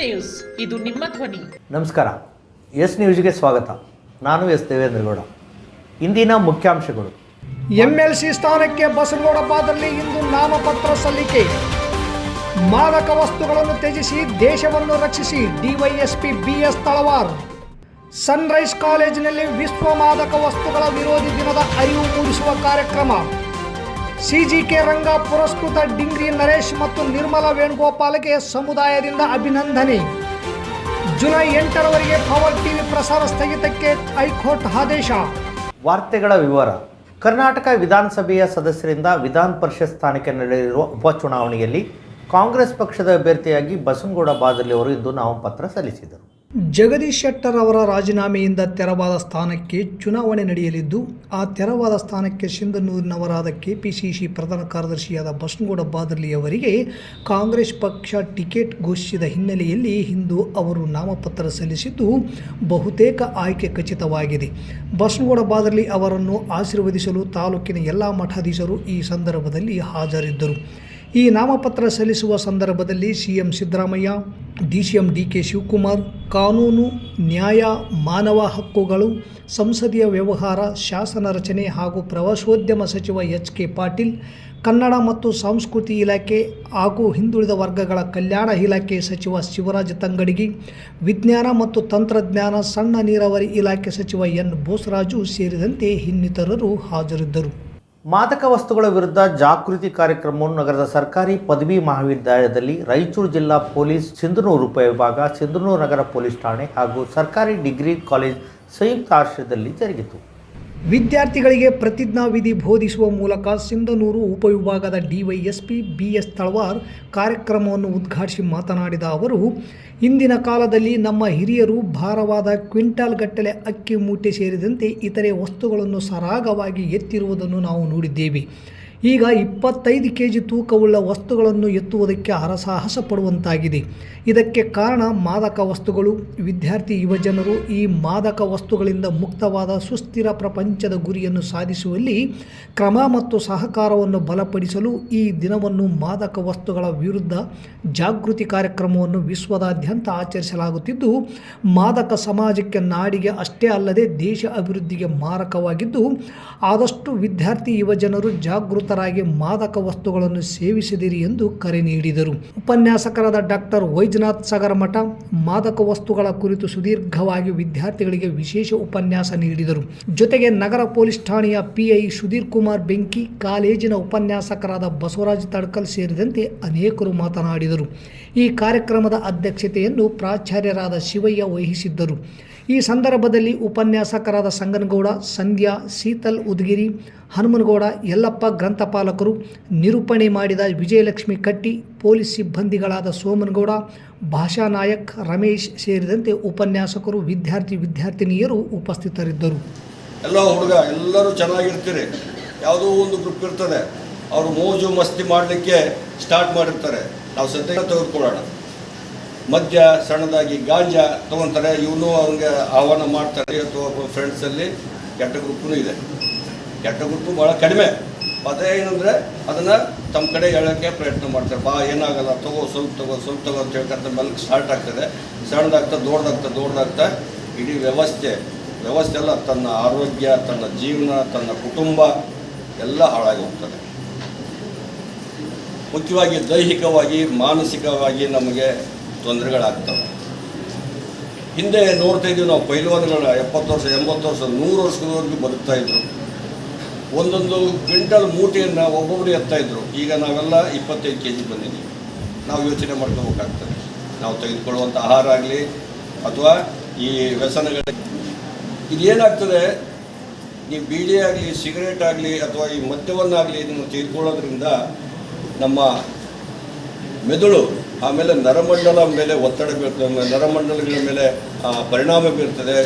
News. ಇದು ನಿಮ್ಮ ಧ್ವನಿ. ನಮಸ್ಕಾರ. ಎಸ್ ನ್ಯೂಸ್ಗೆ ಸ್ವಾಗತ. ನಾನು ಎಸ್ ದೇವೇಂದ್ರಗೌಡ ಇಂದಿನ ಮುಖ್ಯಾಂಶಗಳು. ಎಂಎಲ್ಸಿ ಸ್ಥಾನಕ್ಕೆ ಬಸನಗೌಡ ಬಾದಲ್ಲಿ ಇಂದು ನಾಮಪತ್ರ ಸಲ್ಲಿಕೆ. ಮಾದಕ ವಸ್ತುಗಳನ್ನು ತ್ಯಜಿಸಿ ದೇಶವನ್ನು ರಕ್ಷಿಸಿ ಡಿವೈಎಸ್ಪಿ ಬಿಎಸ್ ತಳವಾರ್. ಸನ್ರೈಸ್ ಕಾಲೇಜಿನಲ್ಲಿ ವಿಶ್ವ ಮಾದಕ ವಸ್ತುಗಳ ವಿರೋಧಿ ದಿನದ ಅರಿವು ಮೂಡಿಸುವ ಕಾರ್ಯಕ್ರಮ. ಸಿಜಿಕೆ ರಂಗ ಪುರಸ್ಕೃತ ಡಿಂಗ್ರಿ ನರೇಶ್ ಮತ್ತು ನಿರ್ಮಲಾ ವೇಣುಗೋಪಾಲ್ಗೆ ಸಮುದಾಯದಿಂದ ಅಭಿನಂದನೆ. ಜುಲೈ ಎಂಟರವರೆಗೆ ಪವರ್ ಟಿವಿ ಪ್ರಸಾರ ಸ್ಥಗಿತಕ್ಕೆ ಹೈಕೋರ್ಟ್ ಆದೇಶ. ವಾರ್ತೆಗಳ ವಿವರ. ಕರ್ನಾಟಕ ವಿಧಾನಸಭೆಯ ಸದಸ್ಯರಿಂದ ವಿಧಾನ ಪರಿಷತ್ ಸ್ಥಾನಕ್ಕೆ ನಡೆದಿರುವ ಉಪಚುನಾವಣೆಯಲ್ಲಿ ಕಾಂಗ್ರೆಸ್ ಪಕ್ಷದ ಅಭ್ಯರ್ಥಿಯಾಗಿ ಬಸನಗೌಡ ಬಾದಲಿ ಅವರು ಇಂದು ನಾಮಪತ್ರ ಸಲ್ಲಿಸಿದರು. ಜಗದೀಶ್ ಶೆಟ್ಟರ್ ಅವರ ರಾಜೀನಾಮೆಯಿಂದ ತೆರವಾದ ಸ್ಥಾನಕ್ಕೆ ಚುನಾವಣೆ ನಡೆಯಲಿದ್ದು, ಆ ತೆರವಾದ ಸ್ಥಾನಕ್ಕೆ ಸಿಂಧನೂರಿನವರಾದ ಕೆಪಿಸಿಸಿ ಪ್ರಧಾನ ಕಾರ್ಯದರ್ಶಿಯಾದ ಬಸನಗೌಡ ಬಾದರ್ಲಿ ಅವರಿಗೆ ಕಾಂಗ್ರೆಸ್ ಪಕ್ಷ ಟಿಕೆಟ್ ಘೋಷಿಸಿದ ಹಿನ್ನೆಲೆಯಲ್ಲಿ ಇಂದು ಅವರು ನಾಮಪತ್ರ ಸಲ್ಲಿಸಿದ್ದು, ಬಹುತೇಕ ಆಯ್ಕೆ ಖಚಿತವಾಗಿದೆ. ಬಸನಗೌಡ ಬಾದರ್ಲಿ ಅವರನ್ನು ಆಶೀರ್ವದಿಸಲು ತಾಲೂಕಿನ ಎಲ್ಲ ಮಠಾಧೀಶರು ಈ ಸಂದರ್ಭದಲ್ಲಿ ಹಾಜರಿದ್ದರು. ಈ ನಾಮಪತ್ರ ಸಲ್ಲಿಸುವ ಸಂದರ್ಭದಲ್ಲಿ CM Siddaramaiah, DCM D K Shivakumar, ಕಾನೂನು, ನ್ಯಾಯ, ಮಾನವ ಹಕ್ಕುಗಳು, ಸಂಸದೀಯ ವ್ಯವಹಾರ, ಶಾಸನ ರಚನೆ ಹಾಗೂ ಪ್ರವಾಸೋದ್ಯಮ ಸಚಿವ ಎಚ್ ಕೆ ಪಾಟೀಲ್, ಕನ್ನಡ ಮತ್ತು ಸಂಸ್ಕೃತಿ ಇಲಾಖೆ ಹಾಗೂ ಹಿಂದುಳಿದ ವರ್ಗಗಳ ಕಲ್ಯಾಣ ಇಲಾಖೆ ಸಚಿವ ಶಿವರಾಜ ತಂಗಡಗಿ, ವಿಜ್ಞಾನ ಮತ್ತು ತಂತ್ರಜ್ಞಾನ, ಸಣ್ಣ ನೀರಾವರಿ ಇಲಾಖೆ ಸಚಿವ ಎನ್ ಬೋಸರಾಜು ಸೇರಿದಂತೆ ಇನ್ನಿತರರು ಹಾಜರಿದ್ದರು. ಮಾದಕ ವಸ್ತುಗಳ ವಿರುದ್ಧ ಜಾಗೃತಿ ಕಾರ್ಯಕ್ರಮವನ್ನು ನಗರದ ಸರ್ಕಾರಿ ಪದವಿ ಮಹಾವಿದ್ಯಾಲಯದಲ್ಲಿ ರಾಯಚೂರು ಜಿಲ್ಲಾ ಪೊಲೀಸ್ ಸಿಂಧನೂರು ಉಪವಿಭಾಗ ಸಿಂಧನೂರು ನಗರ ಪೊಲೀಸ್ ಠಾಣೆ ಹಾಗೂ ಸರ್ಕಾರಿ ಡಿಗ್ರಿ ಕಾಲೇಜ್ ಸಂಯುಕ್ತ ಆಶ್ರಯದಲ್ಲಿ ಜರುಗಿತು. ವಿದ್ಯಾರ್ಥಿಗಳಿಗೆ ಪ್ರತಿಜ್ಞಾವಿಧಿ ಬೋಧಿಸುವ ಮೂಲಕ ಸಿಂಧನೂರು ಉಪವಿಭಾಗದ ಡಿವೈಎಸ್ಪಿ ಬಿ ಎಸ್ ತಳವಾರ್ ಕಾರ್ಯಕ್ರಮವನ್ನು ಉದ್ಘಾಟಿಸಿ ಮಾತನಾಡಿದ ಅವರು, ಇಂದಿನ ಕಾಲದಲ್ಲಿ ನಮ್ಮ ಹಿರಿಯರು ಭಾರವಾದ ಕ್ವಿಂಟಾಲ್ ಗಟ್ಟಲೆ ಅಕ್ಕಿ ಮೂಟೆ ಸೇರಿದಂತೆ ಇತರೆ ವಸ್ತುಗಳನ್ನು ಸರಾಗವಾಗಿ ಎತ್ತಿರುವುದನ್ನು ನಾವು ನೋಡಿದ್ದೇವೆ. ಈಗ ಇಪ್ಪತ್ತೈದು ಕೆ ಜಿ ತೂಕವುಳ್ಳ ವಸ್ತುಗಳನ್ನು ಎತ್ತುವುದಕ್ಕೆ ಹರಸಾಹಸ ಪಡುವಂತಾಗಿದೆ ಇದಕ್ಕೆ ಕಾರಣ ಮಾದಕ ವಸ್ತುಗಳು. ವಿದ್ಯಾರ್ಥಿ, ಯುವಜನರು ಈ ಮಾದಕ ವಸ್ತುಗಳಿಂದ ಮುಕ್ತವಾದ ಸುಸ್ಥಿರ ಪ್ರಪಂಚದ ಗುರಿಯನ್ನು ಸಾಧಿಸುವಲ್ಲಿ ಕ್ರಮ ಮತ್ತು ಸಹಕಾರವನ್ನು ಬಲಪಡಿಸಲು ಈ ದಿನವನ್ನು ಮಾದಕ ವಸ್ತುಗಳ ವಿರುದ್ಧ ಜಾಗೃತಿ ಕಾರ್ಯಕ್ರಮವನ್ನು ವಿಶ್ವದಾದ್ಯಂತ ಆಚರಿಸಲಾಗುತ್ತಿದ್ದು, ಮಾದಕ ಸಮಾಜಕ್ಕೆ ನಾಡಿಗೆ ಅಷ್ಟೇ ಅಲ್ಲದೆ ದೇಶ ಅಭಿವೃದ್ಧಿಗೆ ಮಾರಕವಾಗಿದ್ದು, ಆದಷ್ಟು ವಿದ್ಯಾರ್ಥಿ, ಯುವಜನರು ಜಾಗೃತರಾಗಿ ಮಾದಕ ವಸ್ತುಗಳನ್ನು ಸೇವಿಸಿದಿರಿ ಎಂದು ಕರೆ ನೀಡಿದರು. ಉಪನ್ಯಾಸಕರಾದ ಡಾಕ್ಟರ್ ವೈಜನಾಥ್ ಸಾಗರಮಠ ಮಾದಕ ವಸ್ತುಗಳ ಕುರಿತು ಸುದೀರ್ಘವಾಗಿ ವಿದ್ಯಾರ್ಥಿಗಳಿಗೆ ವಿಶೇಷ ಉಪನ್ಯಾಸ ನೀಡಿದರು. ಜೊತೆಗೆ ನಗರ ಪೊಲೀಸ್ ಠಾಣೆಯ ಪಿಐ ಸುಧೀರ್ ಕುಮಾರ್ ಬೆಂಕಿ, ಕಾಲೇಜಿನ ಉಪನ್ಯಾಸಕರಾದ ಬಸವರಾಜ್ ತಡ್ಕಲ್ ಸೇರಿದಂತೆ ಅನೇಕರು ಮಾತನಾಡಿದರು. ಈ ಕಾರ್ಯಕ್ರಮದ ಅಧ್ಯಕ್ಷತೆಯನ್ನು ಪ್ರಾಚಾರ್ಯರಾದ ಶಿವಯ್ಯ ವಹಿಸಿದ್ದರು. ಈ ಸಂದರ್ಭದಲ್ಲಿ ಉಪನ್ಯಾಸಕರಾದ ಸಂಗನಗೌಡ, ಸಂಧ್ಯಾ, ಶೀತಲ್, ಉದ್ಗಿರಿ, ಹನುಮನಗೌಡ, ಯಲ್ಲಪ್ಪ ಗ್ರಂಥಪಾಲಕರು ನಿರೂಪಣೆ ಮಾಡಿದ ವಿಜಯಲಕ್ಷ್ಮಿ ಕಟ್ಟಿ, ಪೊಲೀಸ್ ಸಿಬ್ಬಂದಿಗಳಾದ ಸೋಮನಗೌಡ, ಭಾಷಾ ನಾಯಕ್ ರಮೇಶ್ ಸೇರಿದಂತೆ ಉಪನ್ಯಾಸಕರು, ವಿದ್ಯಾರ್ಥಿ, ವಿದ್ಯಾರ್ಥಿನಿಯರು ಉಪಸ್ಥಿತರಿದ್ದರು. ಎಲ್ಲ ಹುಡುಗ, ಎಲ್ಲರೂ ಚೆನ್ನಾಗಿರ್ತೀರಿ. ಯಾವುದೋ ಒಂದು ಗ್ರೂಪ್ ಇರ್ತದೆ. ಅವರು ಮೋಜು ಮಸ್ತಿ ಮಾಡಲಿಕ್ಕೆ ಸ್ಟಾರ್ಟ್ ಮಾಡಿರ್ತಾರೆ. ನಾವು ಸದ್ಯ ತೆಗೆದುಕೊಳ್ಳೋಣ. ಮದ್ಯ ಸಣ್ಣದಾಗಿ ಗಾಂಜಾ ತೊಗೊತಾರೆ. ಇವನು ಅವ್ನಿಗೆ ಆಹ್ವಾನ ಮಾಡ್ತಾರೆ. ಅಥವಾ ಫ್ರೆಂಡ್ಸಲ್ಲಿ ಕೆಟ್ಟ ಗುಂಪು ಇದೆ. ಕೆಟ್ಟ ಗುಪ್ಪು ಭಾಳ ಕಡಿಮೆ. ಅದೇ ಏನಂದರೆ ಅದನ್ನು ತಮ್ಮ ಕಡೆ ಹೇಳೋಕ್ಕೆ ಪ್ರಯತ್ನ ಮಾಡ್ತಾರೆ. ಬಾ, ಏನಾಗಲ್ಲ, ತಗೋ, ಸ್ವಲ್ಪ ತಗೋ ಸ್ವಲ್ಪ ತಗೋ ಅಂತ ಹೇಳ್ಕೊಂತ ಮೆಲ್ಕ್ ಸ್ಟಾರ್ಟ್ ಆಗ್ತದೆ. ಸಣ್ಣದಾಗ್ತಾ, ದೊಡ್ಡದಾಗ್ತಾ ದೊಡ್ಡದಾಗ್ತಾ ಇಡೀ ವ್ಯವಸ್ಥೆ ವ್ಯವಸ್ಥೆ ಎಲ್ಲ ತನ್ನ ಆರೋಗ್ಯ, ತನ್ನ ಜೀವನ, ತನ್ನ ಕುಟುಂಬ ಎಲ್ಲ ಹಾಳಾಗಿ ಹೋಗ್ತದೆ. ಮುಖ್ಯವಾಗಿ ದೈಹಿಕವಾಗಿ, ಮಾನಸಿಕವಾಗಿ ನಮಗೆ ತೊಂದರೆಗಳಾಗ್ತವೆ. ಹಿಂದೆ ನೋಡ್ತಾ ಇದ್ದೀವಿ ನಾವು ಪೈಲ್ವಾನ್ಗಳ ಎಪ್ಪತ್ತು ವರ್ಷ, ಎಂಬತ್ತು ವರ್ಷ, ನೂರು ವರ್ಷದವರೆಗೂ ಬದುಕ್ತಾ ಇದ್ರು. ಒಂದೊಂದು ಕ್ವಿಂಟಲ್ ಮೂಟೆಯನ್ನು ಒಬ್ಬೊಬ್ಬರು ಎತ್ತಾಯಿದ್ರು ಈಗ ನಾವೆಲ್ಲ ಇಪ್ಪತ್ತೈದು ಕೆ ಜಿ ಬಂದಿದ್ದೀವಿ. ನಾವು ಯೋಚನೆ ಮಾಡ್ಕೋಬೇಕಾಗ್ತದೆ. ನಾವು ತೆಗೆದುಕೊಳ್ಳುವಂಥ ಆಹಾರ ಆಗಲಿ ಅಥವಾ ಈ ವ್ಯಸನಗಳ. ಇದೇನಾಗ್ತದೆ ನೀವು ಬೀಡಿ ಆಗಲಿ, ಸಿಗರೇಟ್ ಆಗಲಿ ಅಥವಾ ಈ ಮದ್ಯವನ್ನಾಗಲಿ ನೀವು ತೆಗೆದುಕೊಳ್ಳೋದ್ರಿಂದ ನಮ್ಮ ಮೆದುಳು ಆಮೇಲೆ ನರಮಂಡಲ ಮೇಲೆ ಒತ್ತಡ ಬೀರ್ತದೆ ನರಮಂಡಲಗಳ ಮೇಲೆ ಪರಿಣಾಮ ಬೀರ್ತದೆ.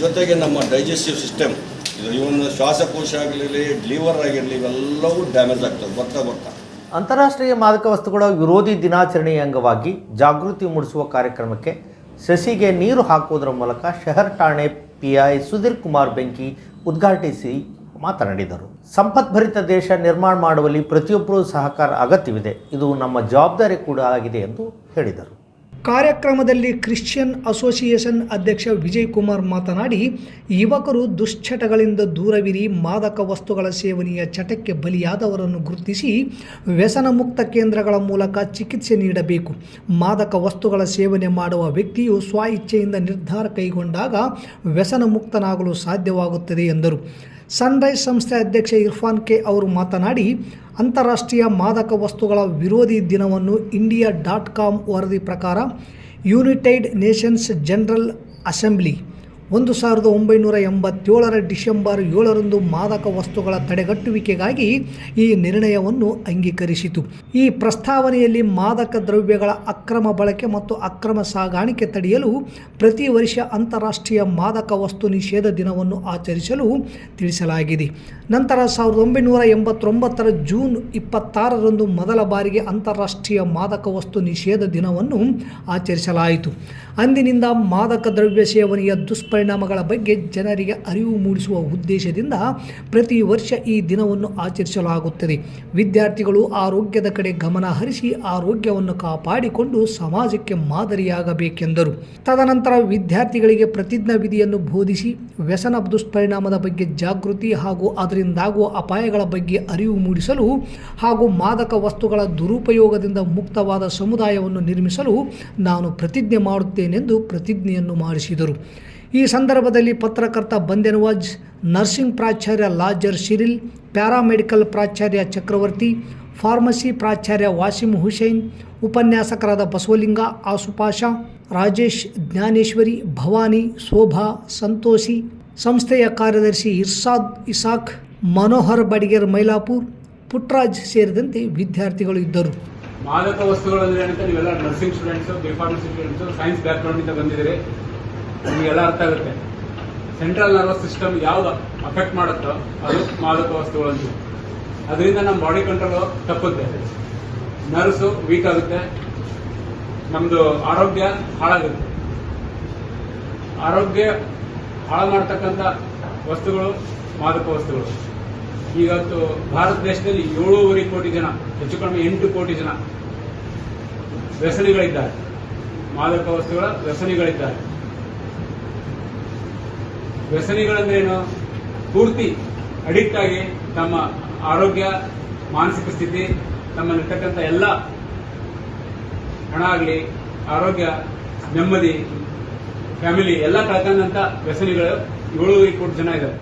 ಜೊತೆಗೆ ನಮ್ಮ ಡೈಜೆಸ್ಟಿವ್ ಸಿಸ್ಟಮ್, ಇದು ಇವನ್ ಶ್ವಾಸಕೋಶ ಆಗಿರಲಿ, ಲಿವರ್ ಆಗಿರಲಿ, ಇವೆಲ್ಲವೂ ಡ್ಯಾಮೇಜ್ ಆಗ್ತದೆ, ಬರ್ತಾ ಬರ್ತಾ. ಅಂತಾರಾಷ್ಟ್ರೀಯ ಮಾದಕ ವಸ್ತುಗಳ ವಿರೋಧಿ ದಿನಾಚರಣೆಯ ಅಂಗವಾಗಿ ಜಾಗೃತಿ ಮೂಡಿಸುವ ಕಾರ್ಯಕ್ರಮಕ್ಕೆ ಸಸಿಗೆ ನೀರು ಹಾಕುವುದರ ಮೂಲಕ ಶಹರ್ ಠಾಣೆ ಪಿಐ ಸುಧೀರ್ ಕುಮಾರ್ ಬೆಂಕಿ ಉದ್ಘಾಟಿಸಿ ಮಾತನಾಡಿದರು. ಸಂಪದ್ಭರಿತ ದೇಶ ನಿರ್ಮಾಣ ಮಾಡುವಲ್ಲಿ ಪ್ರತಿಯೊಬ್ಬರೂ ಸಹಕಾರ ಅಗತ್ಯವಿದೆ. ಇದು ನಮ್ಮ ಜವಾಬ್ದಾರಿ ಕೂಡ ಆಗಿದೆ ಎಂದು ಹೇಳಿದರು. ಕಾರ್ಯಕ್ರಮದಲ್ಲಿ ಕ್ರಿಶ್ಚಿಯನ್ ಅಸೋಸಿಯೇಷನ್ ಅಧ್ಯಕ್ಷ ವಿಜಯ್ ಕುಮಾರ್ ಮಾತನಾಡಿ, ಯುವಕರು ದುಶ್ಚಟಗಳಿಂದ ದೂರವಿರಿ, ಮಾದಕ ವಸ್ತುಗಳ ಸೇವನೆಯ ಚಟಕ್ಕೆ ಬಲಿಯಾದವರನ್ನು ಗುರುತಿಸಿ ವ್ಯಸನ ಮುಕ್ತ ಕೇಂದ್ರಗಳ ಮೂಲಕ ಚಿಕಿತ್ಸೆ ನೀಡಬೇಕು. ಮಾದಕ ವಸ್ತುಗಳ ಸೇವನೆ ಮಾಡುವ ವ್ಯಕ್ತಿಯು ಸ್ವ ಇಚ್ಛೆಯಿಂದ ನಿರ್ಧಾರ ಕೈಗೊಂಡಾಗ ವ್ಯಸನ ಮುಕ್ತನಾಗಲು ಸಾಧ್ಯವಾಗುತ್ತದೆ ಎಂದರು. ಸನ್ರೈಸ್ ಸಂಸ್ಥೆ ಅಧ್ಯಕ್ಷ ಇರ್ಫಾನ್ ಕೆ ಅವರು ಮಾತನಾಡಿ, ಅಂತಾರಾಷ್ಟ್ರೀಯ ಮಾದಕ ವಸ್ತುಗಳ ವಿರೋಧಿ ದಿನವನ್ನು ಇಂಡಿಯಾ ಡಾಟ್ ಕಾಮ್ ವರದಿ ಪ್ರಕಾರ ಯುನೈಟೆಡ್ ನೇಷನ್ಸ್ ಜನರಲ್ ಅಸೆಂಬ್ಲಿ ಒಂದು ಸಾವಿರದ ಒಂಬೈನೂರ ಎಂಬತ್ತೇಳರ ಡಿಸೆಂಬರ್ ಏಳರಂದು ಮಾದಕ ವಸ್ತುಗಳ ತಡೆಗಟ್ಟುವಿಕೆಗಾಗಿ ಈ ನಿರ್ಣಯವನ್ನು ಅಂಗೀಕರಿಸಿತು. ಈ ಪ್ರಸ್ತಾವನೆಯಲ್ಲಿ ಮಾದಕ ದ್ರವ್ಯಗಳ ಅಕ್ರಮ ಬಳಕೆ ಮತ್ತು ಅಕ್ರಮ ಸಾಗಾಣಿಕೆ ತಡೆಯಲು ಪ್ರತಿ ವರ್ಷ ಅಂತಾರಾಷ್ಟ್ರೀಯ ಮಾದಕ ವಸ್ತು ನಿಷೇಧ ದಿನವನ್ನು ಆಚರಿಸಲು ತಿಳಿಸಲಾಗಿದೆ. ನಂತರ ಸಾವಿರದ ಒಂಬೈನೂರ ಎಂಬತ್ತೊಂಬತ್ತರ ಜೂನ್ ಇಪ್ಪತ್ತಾರರಂದು ಮೊದಲ ಬಾರಿಗೆ ಅಂತಾರಾಷ್ಟ್ರೀಯ ಮಾದಕ ವಸ್ತು ನಿಷೇಧ ದಿನವನ್ನು ಆಚರಿಸಲಾಯಿತು. ಅಂದಿನಿಂದ ಮಾದಕ ದ್ರವ್ಯ ಸೇವನೆಯ ದುಷ್ಪರಿಣಾಮಗಳ ಬಗ್ಗೆ ಜನರಿಗೆ ಅರಿವು ಮೂಡಿಸುವ ಉದ್ದೇಶದಿಂದ ಪ್ರತಿ ವರ್ಷ ಈ ದಿನವನ್ನು ಆಚರಿಸಲಾಗುತ್ತದೆ. ವಿದ್ಯಾರ್ಥಿಗಳು ಆರೋಗ್ಯದ ಕಡೆ ಗಮನ ಹರಿಸಿ ಆರೋಗ್ಯವನ್ನು ಕಾಪಾಡಿಕೊಂಡು ಸಮಾಜಕ್ಕೆ ಮಾದರಿಯಾಗಬೇಕೆಂದರು. ತದನಂತರ ವಿದ್ಯಾರ್ಥಿಗಳಿಗೆ ಪ್ರತಿಜ್ಞಾ ವಿಧಿಯನ್ನು ಬೋಧಿಸಿ ವ್ಯಸನ ದುಷ್ಪರಿಣಾಮದ ಬಗ್ಗೆ ಜಾಗೃತಿ ಹಾಗೂ ಅದರಿಂದಾಗುವ ಅಪಾಯಗಳ ಬಗ್ಗೆ ಅರಿವು ಮೂಡಿಸಲು ಹಾಗೂ ಮಾದಕ ವಸ್ತುಗಳ ದುರುಪಯೋಗದಿಂದ ಮುಕ್ತವಾದ ಸಮುದಾಯವನ್ನು ನಿರ್ಮಿಸಲು ನಾನು ಪ್ರತಿಜ್ಞೆ ಮಾಡುತ್ತೇನೆಂದು ಪ್ರತಿಜ್ಞೆಯನ್ನು ಮಾಡಿಸಿದರು. ಈ ಸಂದರ್ಭದಲ್ಲಿ ಪತ್ರಕರ್ತ ಬಂದೆನವಾಜ್ ನರ್ಸಿಂಗ್ ಪ್ರಾಚಾರ್ಯ ಲಾಜರ್ ಶಿರಿಲ್, ಪ್ಯಾರಾಮೆಡಿಕಲ್ ಪ್ರಾಚಾರ್ಯ ಚಕ್ರವರ್ತಿ, ಫಾರ್ಮಸಿ ಪ್ರಾಚಾರ್ಯ ವಾಸಿಂ ಹುಸೇನ್, ಉಪನ್ಯಾಸಕರಾದ ಬಸವಲಿಂಗ ಆಸುಪಾಷ ರಾಜೇಶ್, ಜ್ಞಾನೇಶ್ವರಿ, ಭವಾನಿ, ಶೋಭಾ, ಸಂತೋಷಿ, ಸಂಸ್ಥೆಯ ಕಾರ್ಯದರ್ಶಿ ಇರ್ಸಾದ್ ಇಸಾಕ್, ಮನೋಹರ್ ಬಡಿಗೇರ್ ಮೈಲಾಪುರ್, ಪುಟ್ರಾಜ್ ಸೇರಿದಂತೆ ವಿದ್ಯಾರ್ಥಿಗಳು ಇದ್ದರು. ಮಾದಕ ವಸ್ತುಗಳಂದ್ರೆ ಏನಂತ, ನೀವೆಲ್ಲ nursing students B pharmacy students science ಬ್ಯಾಕ್ಗ್ರೌಂಡಿಂದ ಬಂದಿದ್ದೀರಿ. ನಿಮಗೆಲ್ಲ ಅರ್ಥ ಆಗುತ್ತೆ. ಸೆಂಟ್ರಲ್ ನರ್ವಸ್ ಸಿಸ್ಟಮ್ ಯಾವ್ದು ಅಫೆಕ್ಟ್ ಮಾಡುತ್ತೋ ಅದು ಮಾದಕ ವಸ್ತುಗಳು ಅದರಿಂದ ನಮ್ಮ ಬಾಡಿ ಕಂಟ್ರೋಲ್ ತಪ್ಪುತ್ತೆ. ನರ್ವ್ಸ್ ವೀಕ್ ಆಗುತ್ತೆ. ನಮ್ದು ಆರೋಗ್ಯ ಹಾಳಾಗುತ್ತೆ. ಆರೋಗ್ಯ ಹಾಳು ಮಾಡ್ತಕ್ಕಂಥ ವಸ್ತುಗಳು ಮಾದಕ ವಸ್ತುಗಳು. ಇವತ್ತು ಭಾರತ ದೇಶದಲ್ಲಿ ಏಳೂವರೆ ಕೋಟಿ ಜನ, ಹೆಚ್ಚು ಕಡಿಮೆ ಎಂಟು ಕೋಟಿ ಜನ ವ್ಯಸನಿಗಳಿದ್ದಾರೆ. ಮಾದಕ ವಸ್ತುಗಳ ವ್ಯಸನಿಗಳಿದ್ದಾರೆ. ವ್ಯಸನಿಗಳಂದ್ರೆ ಏನು ಪೂರ್ತಿ ಅಡಿಕ್ಟ್ ಆಗಿ ತಮ್ಮ ಆರೋಗ್ಯ, ಮಾನಸಿಕ ಸ್ಥಿತಿ ತಮ್ಮಲ್ಲಿರ್ತಕ್ಕಂಥ ಎಲ್ಲ ಹಣ ಆಗಲಿ, ಆರೋಗ್ಯ, ನೆಮ್ಮದಿ, ಫ್ಯಾಮಿಲಿ ಎಲ್ಲ ಕಳ್ಕೊಂಡಂತ ವ್ಯಸನಿಗಳು ಏಳು ಕೋಟಿ ಜನ ಇದ್ದಾರೆ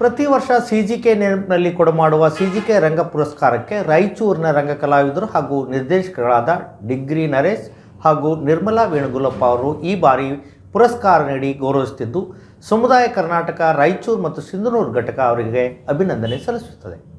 ಪ್ರತಿ ವರ್ಷ ಸಿ ಜಿ ಕೆ ನೆನಪಿನಲ್ಲಿ ಕೊಡಮಾಡುವ ಸಿ ಜಿ ಕೆ ರಂಗ ಪುರಸ್ಕಾರಕ್ಕೆ ರಾಯಚೂರಿನ ರಂಗ ಕಲಾವಿದರು ಹಾಗೂ ನಿರ್ದೇಶಕರಾದ ಡಿಗ್ರಿ ನರೇಶ್ ಹಾಗೂ ನಿರ್ಮಲಾ ವೇಣುಗುಲಪ್ಪ ಅವರು ಈ ಬಾರಿ ಪುರಸ್ಕಾರ ನೀಡಿ ಗೌರವಿಸುತ್ತಿದ್ದು ಸಮುದಾಯ ಕರ್ನಾಟಕ ರಾಯಚೂರು ಮತ್ತು ಸಿಂಧನೂರು ಘಟಕ ಅವರಿಗೆ ಅಭಿನಂದನೆ ಸಲ್ಲಿಸುತ್ತದೆ.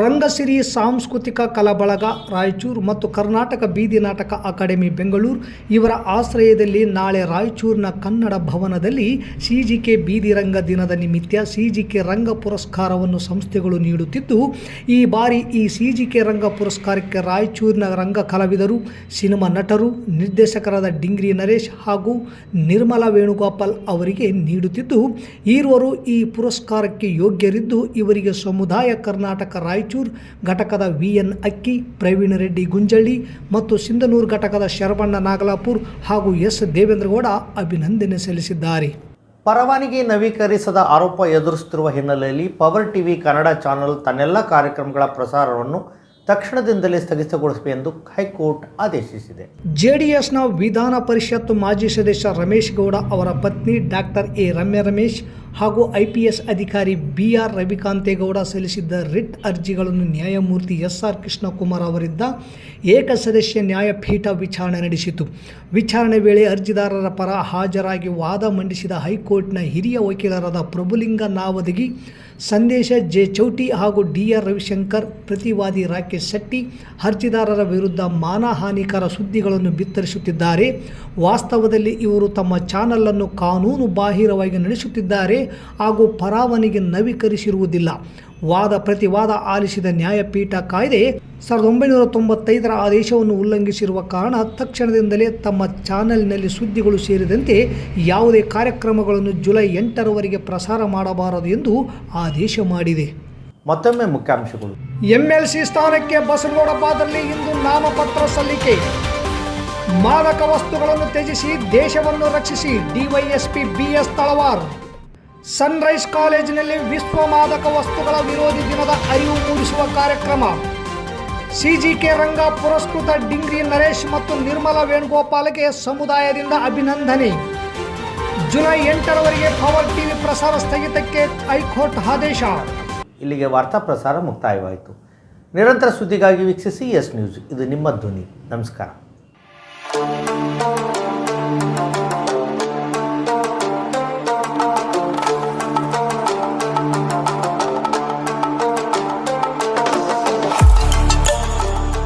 ರಂಗಸಿರಿ ಸಾಂಸ್ಕೃತಿಕ ಕಲಾಬಳಗ, ರಾಯಚೂರು ಮತ್ತು ಕರ್ನಾಟಕ ಬೀದಿ ನಾಟಕ ಅಕಾಡೆಮಿ, ಬೆಂಗಳೂರು. ಇವರ ಆಶ್ರಯದಲ್ಲಿ ನಾಳೆ ರಾಯಚೂರಿನ ಕನ್ನಡ ಭವನದಲ್ಲಿ ಸಿಜಿಕೆ ಬೀದಿ ರಂಗ ದಿನದ ನಿಮಿತ್ತ ಸಿಜಿಕೆ ರಂಗ ಪುರಸ್ಕಾರವನ್ನು ಸಂಸ್ಥೆಗಳು ನೀಡುತ್ತಿದ್ದು, ಈ ಬಾರಿ ಈ ಸಿಜಿಕೆ ರಂಗ ಪುರಸ್ಕಾರಕ್ಕೆ ರಾಯಚೂರಿನ ರಂಗ ಕಲಾವಿದರು, ಸಿನಿಮಾ ನಟರು, ನಿರ್ದೇಶಕರಾದ ಡಿಂಗ್ರಿ ನರೇಶ್ ಹಾಗೂ ನಿರ್ಮಲಾ ವೇಣುಗೋಪಾಲ್ ಅವರಿಗೆ ನೀಡುತ್ತಿದ್ದು ಈರುವರು ಈ ಪುರಸ್ಕಾರಕ್ಕೆ ಯೋಗ್ಯರಿದ್ದು, ಇವರಿಗೆ ಸಮುದಾಯ ಕರ್ನಾಟಕ ರಾಯಚೂರು ಘಟಕದ ವಿ ಎನ್ ಅಕ್ಕಿ ಪ್ರವೀಣ್ ರೆಡ್ಡಿ ಗುಂಜಳ್ಳಿ ಮತ್ತು ಸಿಂಧನೂರು ಘಟಕದ ಶರಬಣ್ಣ ನಾಗಲಾಪುರ್ ಹಾಗೂ ಎಸ್ ದೇವೇಂದ್ರಗೌಡ ಅಭಿನಂದನೆ ಸಲ್ಲಿಸಿದ್ದಾರೆ. ಪರವಾನಗಿ ನವೀಕರಿಸದ ಆರೋಪ ಎದುರಿಸುತ್ತಿರುವ ಹಿನ್ನೆಲೆಯಲ್ಲಿ ಪವರ್ ಟಿವಿ ಕನ್ನಡ ಚಾನೆಲ್ ತನ್ನೆಲ್ಲ ಕಾರ್ಯಕ್ರಮಗಳ ಪ್ರಸಾರವನ್ನು ತಕ್ಷಣದಿಂದಲೇ ಸ್ಥಗಿತಗೊಳಿಸಬೇಕು ಎಂದು ಹೈಕೋರ್ಟ್ ಆದೇಶಿಸಿದೆ. ಜೆಡಿಎಸ್ನ ವಿಧಾನ ಪರಿಷತ್ ಮಾಜಿ ಸದಸ್ಯ ರಮೇಶ್ ಗೌಡ ಅವರ ಪತ್ನಿ ಡಾಕ್ಟರ್ ಎ ರಮ್ಯ ರಮೇಶ್ ಹಾಗೂ ಐ ಪಿ ಎಸ್ ಅಧಿಕಾರಿ ಬಿ ಆರ್ ರವಿಕಾಂತೇಗೌಡ ಸಲ್ಲಿಸಿದ್ದ ರಿಟ್ ಅರ್ಜಿಗಳನ್ನು ನ್ಯಾಯಮೂರ್ತಿ ಎಸ್ ಆರ್ ಕೃಷ್ಣಕುಮಾರ್ ಅವರಿದ್ದ ಏಕಸದಸ್ಯ ನ್ಯಾಯಪೀಠ ವಿಚಾರಣೆ ನಡೆಸಿತು. ವಿಚಾರಣೆ ವೇಳೆ ಅರ್ಜಿದಾರರ ಪರ ಹಾಜರಾಗಿ ವಾದ ಮಂಡಿಸಿದ ಹೈಕೋರ್ಟ್ನ ಹಿರಿಯ ವಕೀಲರಾದ ಪ್ರಭುಲಿಂಗ ನಾವದಗಿ, ಸಂದೇಶ ಜೆ ಚೌಟಿ ಹಾಗೂ ಡಿ ಆರ್ ರವಿಶಂಕರ್, ಪ್ರತಿವಾದಿ ರಾಕೇಶ್ ಶೆಟ್ಟಿ ಅರ್ಜಿದಾರರ ವಿರುದ್ಧ ಮಾನಹಾನಿಕರ ಸುದ್ದಿಗಳನ್ನು ಬಿತ್ತರಿಸುತ್ತಿದ್ದಾರೆ. ವಾಸ್ತವದಲ್ಲಿ ಇವರು ತಮ್ಮ ಚಾನಲನ್ನು ಕಾನೂನು ಬಾಹಿರವಾಗಿ ನಡೆಸುತ್ತಿದ್ದಾರೆ. ಹಾಗೂ ಪರಾವನಿಗೆ ನವೀಕರಿಸಿರುವುದಿಲ್ಲ. ವಾದ ಪ್ರತಿವಾದ ಆಲಿಸಿದ ನ್ಯಾಯಪೀಠ ಕಾಯ್ದೆ ಸಾವಿರದ ಒಂಬೈನೂರ ತೊಂಬತ್ತೈದರ ಆದೇಶವನ್ನು ಉಲ್ಲಂಘಿಸಿರುವ ಕಾರಣ ತಕ್ಷಣದಿಂದಲೇ ತಮ್ಮ ಚಾನೆಲ್ನಲ್ಲಿ ಸುದ್ದಿಗಳು ಸೇರಿದಂತೆ ಯಾವುದೇ ಕಾರ್ಯಕ್ರಮಗಳನ್ನು ಜುಲೈ ಎಂಟರವರೆಗೆ ಪ್ರಸಾರ ಮಾಡಬಾರದು ಎಂದು ಆದೇಶ ಮಾಡಿದೆ. ಮತ್ತೊಮ್ಮೆ ಮುಖ್ಯಾಂಶಗಳು. ಎಂಎಲ್ಸಿ ಸ್ಥಾನಕ್ಕೆ ಬಸನಗೌಡ ಬಾದರ್ಲಿ ಇಂದು ನಾಮಪತ್ರ ಸಲ್ಲಿಕೆ. ಮಾದಕ ವಸ್ತುಗಳನ್ನು ತ್ಯಜಿಸಿ ದೇಶವನ್ನು ರಕ್ಷಿಸಿ ಡಿವೈಎಸ್ಪಿ ಬಿಎಸ್ ತಳವಾರ್. ಸನ್ರೈಸ್ ಕಾಲೇಜಿನಲ್ಲಿ ವಿಶ್ವ ಮಾದಕ ವಸ್ತುಗಳ ವಿರೋಧಿ ದಿನದ ಅರಿವು ಮೂಡಿಸುವ ಕಾರ್ಯಕ್ರಮ. ಸಿಜಿಕೆ ರಂಗ ಪುರಸ್ಕೃತ ಡಿಂಗ್ರಿ ನರೇಶ್ ಮತ್ತು ನಿರ್ಮಲಾ ವೇಣುಗೋಪಾಲ್ಗೆ ಸಮುದಾಯದಿಂದ ಅಭಿನಂದನೆ. ಜುಲೈ ಎಂಟರವರೆಗೆ ಪವರ್ ಟಿವಿ ಪ್ರಸಾರ ಸ್ಥಗಿತಕ್ಕೆ ಹೈಕೋರ್ಟ್ ಆದೇಶ. ಇಲ್ಲಿಗೆ ವಾರ್ತಾ ಪ್ರಸಾರ ಮುಕ್ತಾಯವಾಯಿತು. ನಿರಂತರ ಸುದ್ದಿಗಾಗಿ ವೀಕ್ಷಿಸಿ ಎಸ್ ನ್ಯೂಸ್. ಇದು ನಿಮ್ಮ ಧ್ವನಿ. ನಮಸ್ಕಾರ.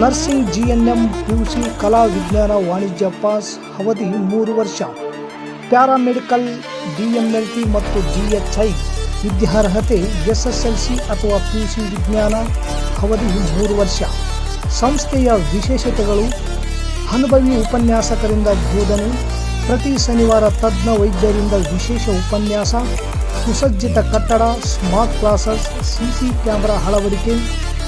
ನರ್ಸಿಂಗ್ ಜಿಎನ್ಎಂ ಪಿಯುಸಿ ಕಲಾ ವಿಜ್ಞಾನ ವಾಣಿಜ್ಯ ಪಾಸ್ ಅವಧಿ ಮೂರು ವರ್ಷ ಪ್ಯಾರಾಮೆಡಿಕಲ್ ಡಿಎಂಎಲ್ಟಿ ಮತ್ತು ಡಿಎಚ್ಐ ವಿದ್ಯಾರ್ಹತೆ ಎಸ್ಎಸ್ಎಲ್ಸಿ ಅಥವಾ ಪಿಯುಸಿ ವಿಜ್ಞಾನ ಅವಧಿ ಮೂರು ವರ್ಷ ಸಂಸ್ಥೆಯ ವಿಶೇಷತೆಗಳು ಅನುಭವಿ ಉಪನ್ಯಾಸಕರಿಂದ ಬೋಧನೆ, ಪ್ರತಿ ಶನಿವಾರ ತಜ್ಞ ವೈದ್ಯರಿಂದ ವಿಶೇಷ ಉಪನ್ಯಾಸ, ಸುಸಜ್ಜಿತ ಕಟ್ಟಡ ಸ್ಮಾರ್ಟ್ ಕ್ಲಾಸಸ್ ಸಿಸಿ ಕ್ಯಾಮೆರಾ ಅಳವಡಿಕೆ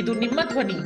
ಇದು ನಿಮ್ಮ ಧ್ವನಿ.